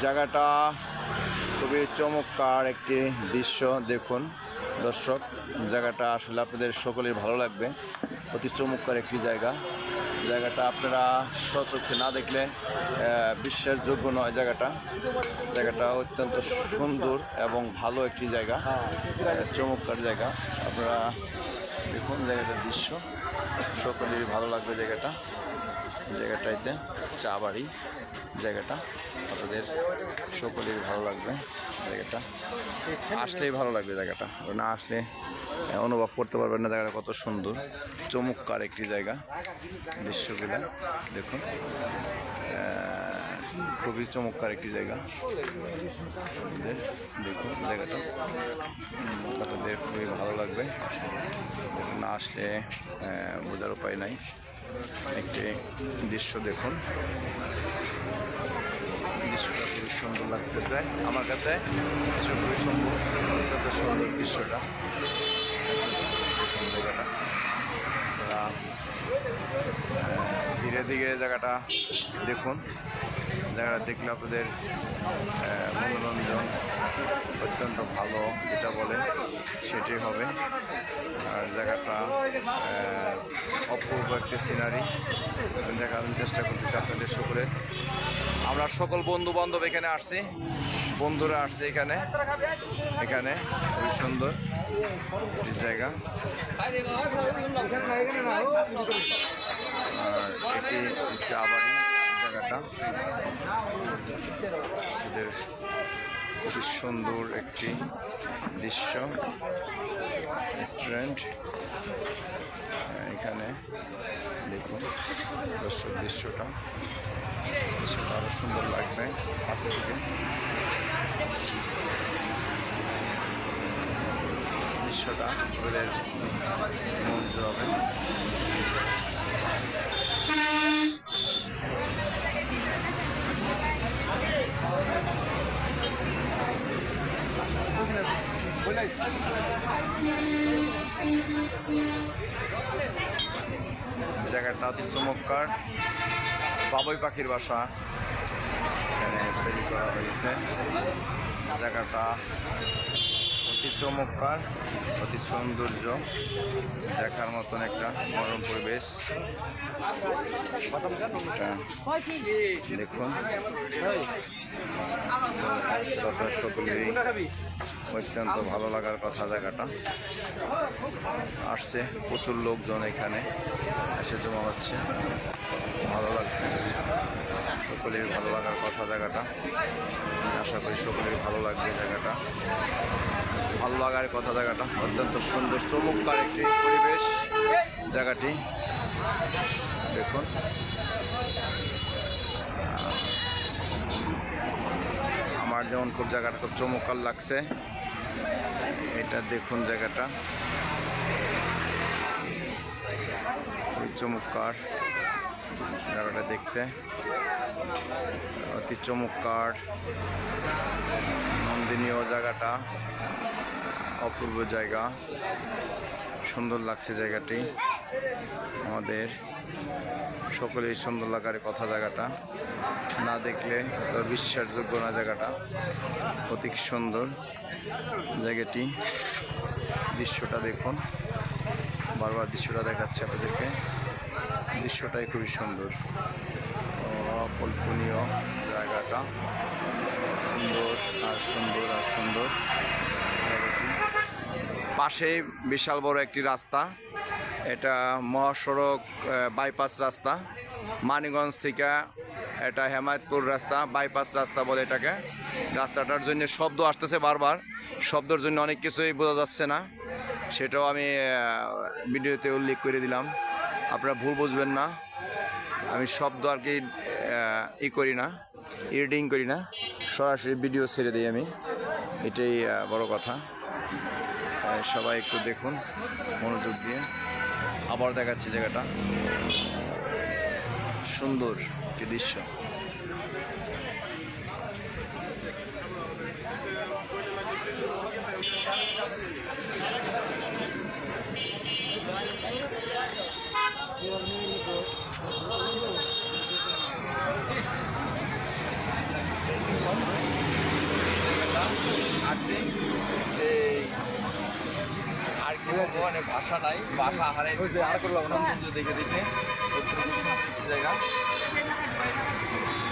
জায়গাটা খুবই চমৎকার একটি দৃশ্য দেখুন দর্শক। জায়গাটা আসলে আপনাদের সকলের ভালো লাগবে। অতি চমৎকার একটি জায়গা। জায়গাটা আপনারা স্বচক্ষে না দেখলে আহ, বিশ্বাসযোগ্য নয় জায়গাটা। জায়গাটা অত্যন্ত সুন্দর এবং ভালো একটি জায়গা। চমৎকার জায়গা। আপনারা দেখুন জায়গাটার দৃশ্য। সকলেরই ভালো লাগবে জায়গাটা। জায়গাটাইতে চা বাড়ি জায়গাটা। আপনাদের সকলেরই ভালো লাগবে জায়গাটা। আসলেই ভালো লাগবে জায়গাটা। না আসলে অনুভব করতে পারবেন না জায়গাটা কত সুন্দর। চমৎকার একটি জায়গা, দৃশ্যগুলো, দেখুন। খুবই চমৎকার একটি জায়গা। দেখুন জায়গাটা। আপনাদের খুবই ভালো লাগবে। না আসলে বোঝার উপায় নাই। একটি দৃশ্য দেখুন। দৃশ্যটা খুবই সুন্দর লাগতেছে। আমার কাছে খুবই সুন্দর সুন্দর দৃশ্যটা। ধীরে ধীরে জায়গাটা দেখুন। জায়গাটা দেখলে আপনাদের মনোরঞ্জন অত্যন্ত ভালো যেটা বলে। সেটাই হবে। আর জায়গাটা অপূর্ব একটি সিনারি দেখা আমি চেষ্টা করতেছি আপনাদের সকলে। আমরা সকল বন্ধু বান্ধব এখানে আসছি। বন্ধুরা আসছে এখানে। এখানে, খুবই সুন্দর জায়গা। আর এটি চা বাড়ি জায়গাটা। খুবই সুন্দর একটি দৃশ্য রেস্টুরেন্ট এখানে দেখুন দর্শক দৃশ্যটা দৃশ্যটা আরও সুন্দর লাগবে কাছে থেকে। দৃশ্যটা মন হবে জায়গাটা অতি চমৎকার। বাবুই পাখির বাসা। এখানে তৈরি করা হয়েছে। জায়গাটা অতি চমৎকার অতি সৌন্দর্য। দেখার মতন একটা মনোরম পরিবেশ। দেখুন। সকলেরই অত্যন্ত ভালো লাগার কথা জায়গাটা। আসছে প্রচুর লোকজন এখানে, এসে জমা হচ্ছে। ভালো লাগছে। সকলের ভালো লাগার কথা জায়গাটা। আশা করি সকলের ভালো লাগবে জায়গাটা। ভালো লাগার কথা জায়গাটা। অত্যন্ত সুন্দর, চমৎকার একটি পরিবেশ জায়গাটি। দেখুন। আমার যেমন খুব জায়গাটা খুব চমৎকার লাগছে। এটা দেখুন জায়গাটা। চমৎকার জায়গাটা দেখতে। অতি চমৎকার, নন্দিনীয় জায়গাটা, অপূর্ব জায়গা। সুন্দর লাগছে জায়গাটি। আমাদের সকলেই সুন্দর লাগার কথা জায়গাটা। না দেখলে বিশ্বাসযোগ্য না জায়গাটা। অতি সুন্দর জায়গাটি। দৃশ্যটা দেখুন। বারবার দৃশ্যটা দেখাচ্ছে আপনাদেরকে। দৃশ্যটাই খুবই সুন্দর। অকল্পনীয় জায়গাটা। সুন্দর আর সুন্দর আর সুন্দর। পাশে বিশাল বড় একটি রাস্তা। এটা মহাসড়ক বাইপাস রাস্তা। মানিগঞ্জ থেকে এটা হেমায়তপুর রাস্তা বাইপাস রাস্তা বলে এটাকে। রাস্তাটার জন্য শব্দ আসতেছে বারবার। শব্দের জন্য অনেক কিছুই বোঝা যাচ্ছে না। সেটাও আমি ভিডিওতে উল্লেখ করে দিলাম। আপনারা ভুল বুঝবেন না। আমি শব্দ আর কি ই করি না, এডিটিং করি না। সরাসরি ভিডিও ছেড়ে দিই আমি। এটাই বড় কথা। সবাই একটু দেখুন, মনোযোগ দিয়ে। আবার দেখাচ্ছি জায়গাটা। সুন্দর একটি দৃশ্য জায়গাটা আসছি সেই আর কি বলব মানে ভাষা নাই ভাষা হারাই দেখে দেখে। জায়গা।